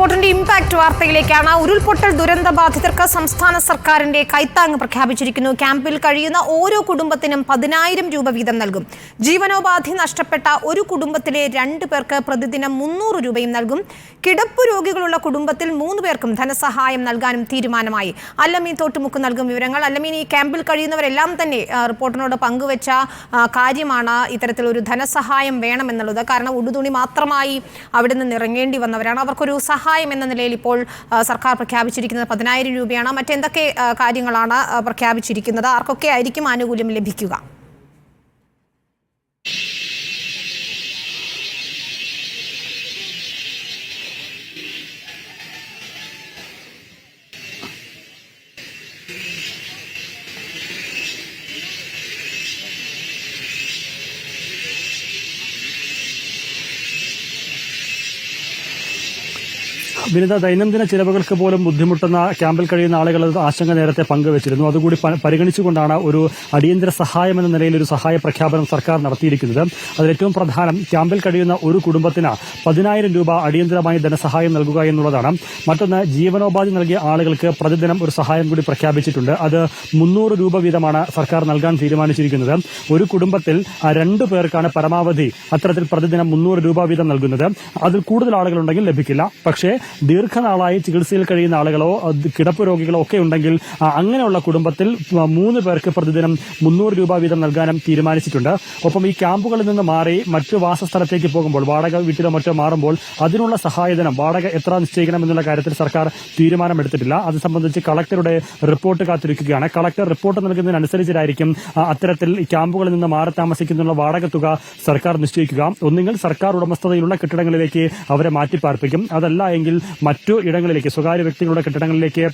റിപ്പോർട്ടിന്റെ ഇമ്പാക്ട് വാർത്തയിലേക്കാണ്. ഉരുൾപൊട്ടൽ ദുരന്ത ബാധിതർക്ക് സംസ്ഥാന സർക്കാരിന്റെ കൈത്താങ് പ്രഖ്യാപിച്ചിരിക്കുന്നു. ക്യാമ്പിൽ കഴിയുന്ന ഓരോ കുടുംബത്തിനും പതിനായിരം രൂപ വീതം നൽകും. ജീവനോപാധി നഷ്ടപ്പെട്ട ഒരു കുടുംബത്തിലെ രണ്ട് പേർക്ക് പ്രതിദിനം മുന്നൂറ് രൂപയും നൽകും. കിടപ്പ് രോഗികളുള്ള കുടുംബത്തിൽ മൂന്ന് പേർക്കും ധനസഹായം നൽകാനും തീരുമാനമായി. അല്ലമീൻ തോട്ടുമുക്ക് നൽകും വിവരങ്ങൾ. അല്ലമീൻ ഈ ക്യാമ്പിൽ കഴിയുന്നവരെല്ലാം തന്നെ റിപ്പോർട്ടിനോട് പങ്കുവച്ച കാര്യമാണ് ഇത്തരത്തിലൊരു ധനസഹായം വേണമെന്നുള്ളത്. കാരണം ഉടുതുണി മാത്രമായി അവിടെ നിന്ന് ഇറങ്ങേണ്ടി വന്നവരാണ്. അവർക്കൊരു സഹായം എന്ന നിലയിൽ ഇപ്പോൾ സർക്കാർ പ്രഖ്യാപിച്ചിരിക്കുന്നത് പതിനായിരം രൂപയാണ്. മറ്റെന്തൊക്കെ കാര്യങ്ങളാണ് പ്രഖ്യാപിച്ചിരിക്കുന്നത്? ആർക്കൊക്കെ ആയിരിക്കും ആനുകൂല്യം ലഭിക്കുക? വിനിത ദൈനംദിന ചിലവുകൾക്ക് പോലും ബുദ്ധിമുട്ടുന്ന ക്യാമ്പിൽ കഴിയുന്ന ആളുകൾ ആശങ്ക നേരത്തെ പങ്കുവച്ചിരുന്നു. അതുകൂടി പരിഗണിച്ചുകൊണ്ടാണ് ഒരു അടിയന്തര സഹായം എന്ന നിലയിൽ ഒരു സഹായ പ്രഖ്യാപനം സർക്കാർ നടത്തിയിരിക്കുന്നത്. അതിലേറ്റവും പ്രധാനം ക്യാമ്പിൽ കഴിയുന്ന ഒരു കുടുംബത്തിന് പതിനായിരം രൂപ അടിയന്തരമായി ധനസഹായം നൽകുക എന്നുള്ളതാണ്. മറ്റൊന്ന് ജീവനോപാധി നൽകിയ ആളുകൾക്ക് പ്രതിദിനം ഒരു സഹായം കൂടി പ്രഖ്യാപിച്ചിട്ടുണ്ട്. അത് മുന്നൂറ് രൂപ വീതമാണ് സർക്കാർ നൽകാൻ തീരുമാനിച്ചിരിക്കുന്നത്. ഒരു കുടുംബത്തിൽ രണ്ടു പേർക്കാണ് പരമാവധി അത്തരത്തിൽ പ്രതിദിനം മുന്നൂറ് രൂപ വീതം നൽകുന്നത്. അതിൽ കൂടുതൽ ആളുകളുണ്ടെങ്കിൽ ലഭിക്കില്ല. പക്ഷേ ദീർഘനാളായി ചികിത്സയിൽ കഴിയുന്ന ആളുകളോ കിടപ്പ് രോഗികളോ ഒക്കെ ഉണ്ടെങ്കിൽ അങ്ങനെയുള്ള കുടുംബത്തിൽ മൂന്ന് പേർക്ക് പ്രതിദിനം മുന്നൂറ് രൂപ വീതം നൽകാനും തീരുമാനിച്ചിട്ടുണ്ട്. ഒപ്പം ഈ ക്യാമ്പുകളിൽ നിന്ന് മാറി മറ്റു വാസസ്ഥലത്തേക്ക് പോകുമ്പോൾ വാടക വീട്ടിലോ മറ്റോ മാറുമ്പോൾ അതിനുള്ള സഹായധനം വാടക എത്ര നിശ്ചയിക്കണം എന്നുള്ള കാര്യത്തിൽ സർക്കാർ തീരുമാനമെടുത്തിട്ടില്ല. അത് സംബന്ധിച്ച് കളക്ടറുടെ റിപ്പോർട്ട് കാത്തിരിക്കുകയാണ്. കളക്ടർ റിപ്പോർട്ട് നൽകുന്നതിനനുസരിച്ചായിരിക്കും അത്തരത്തിൽ ക്യാമ്പുകളിൽ നിന്ന് മാറി താമസിക്കുന്നുള്ള വാടക തുക സർക്കാർ നിശ്ചയിക്കുക. ഒന്നുകിൽ സർക്കാർ ഉടമസ്ഥതയിലുള്ള കെട്ടിടങ്ങളിലേക്ക് അവരെ മാറ്റിപ്പാർപ്പിക്കും. അതല്ല എങ്കിൽ മറ്റു ഇടങ്ങളിലേക്ക് സ്വകാര്യ വ്യക്തികളുടെ കെട്ടിടങ്ങളിലേക്ക്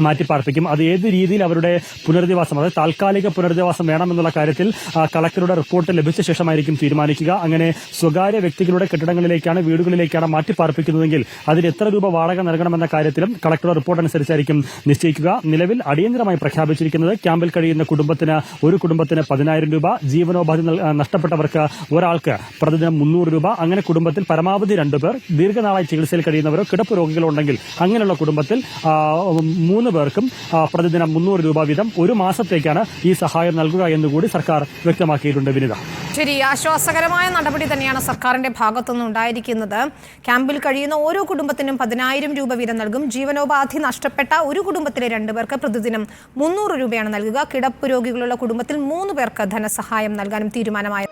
മാറ്റിപ്പാർപ്പിക്കും. അത് ഏത് രീതിയിൽ അവരുടെ പുനരധിവാസം അതായത് താൽക്കാലിക പുനരധിവാസം വേണമെന്നുള്ള കാര്യത്തിൽ കളക്ടറുടെ റിപ്പോർട്ട് ലഭിച്ച ശേഷമായിരിക്കും തീരുമാനിക്കുക. അങ്ങനെ സ്വകാര്യ വ്യക്തികളുടെ കെട്ടിടങ്ങളിലേക്കാണ് വീടുകളിലേക്കാണ് മാറ്റിപ്പാർപ്പിക്കുന്നതെങ്കിൽ അതിന് എത്ര രൂപ വാടക നൽകണമെന്ന കാര്യത്തിലും കളക്ടറുടെ റിപ്പോർട്ട് അനുസരിച്ചായിരിക്കും നിശ്ചയിക്കുക. നിലവിൽ അടിയന്തരമായി പ്രഖ്യാപിച്ചിരിക്കുന്നത് ക്യാമ്പിൽ കഴിയുന്ന കുടുംബത്തിന് ഒരു കുടുംബത്തിന് പതിനായിരം രൂപ ജീവനോപാധി നഷ്ടപ്പെട്ടവർക്ക് ഒരാൾക്ക് പ്രതിദിനം മുന്നൂറ് രൂപ അങ്ങനെ കുടുംബത്തിൽ പരമാവധി രണ്ടുപേർ ദീർഘനാളായി ചികിത്സയിൽ കഴിയുന്നവരോ കിടപ്പ് രോഗികളോ ഉണ്ടെങ്കിൽ അങ്ങനെയുള്ള കുടുംബത്തിൽ ആ, മൂന്ന് പേർക്കും പ്രതിദിനം മുന്നൂറ് രൂപ വീതം ഒരു മാസത്തേക്കാണ് ഈ സഹായം നൽകുക എന്നുകൂടി സർക്കാർ വ്യക്തമാക്കിയിട്ടുണ്ട് വിനിത. ശരി ആശ്വാസകരമായ നടപടി തന്നെയാണ് സർക്കാരിന്റെ ഭാഗത്തുനിന്ന് ഉണ്ടായിരിക്കുന്നത്. ക്യാമ്പിൽ കഴിയുന്ന ഓരോ കുടുംബത്തിനും പതിനായിരം രൂപ വീതം നൽകും. ജീവനോപാധി നഷ്ടപ്പെട്ട ഒരു കുടുംബത്തിലെ രണ്ടുപേർക്ക് പ്രതിദിനം മുന്നൂറ് രൂപയാണ് നൽകുക. കിടപ്പ് രോഗികളുള്ള കുടുംബത്തിൽ മൂന്ന് പേർക്ക് ധനസഹായം നൽകാനും തീരുമാനമായി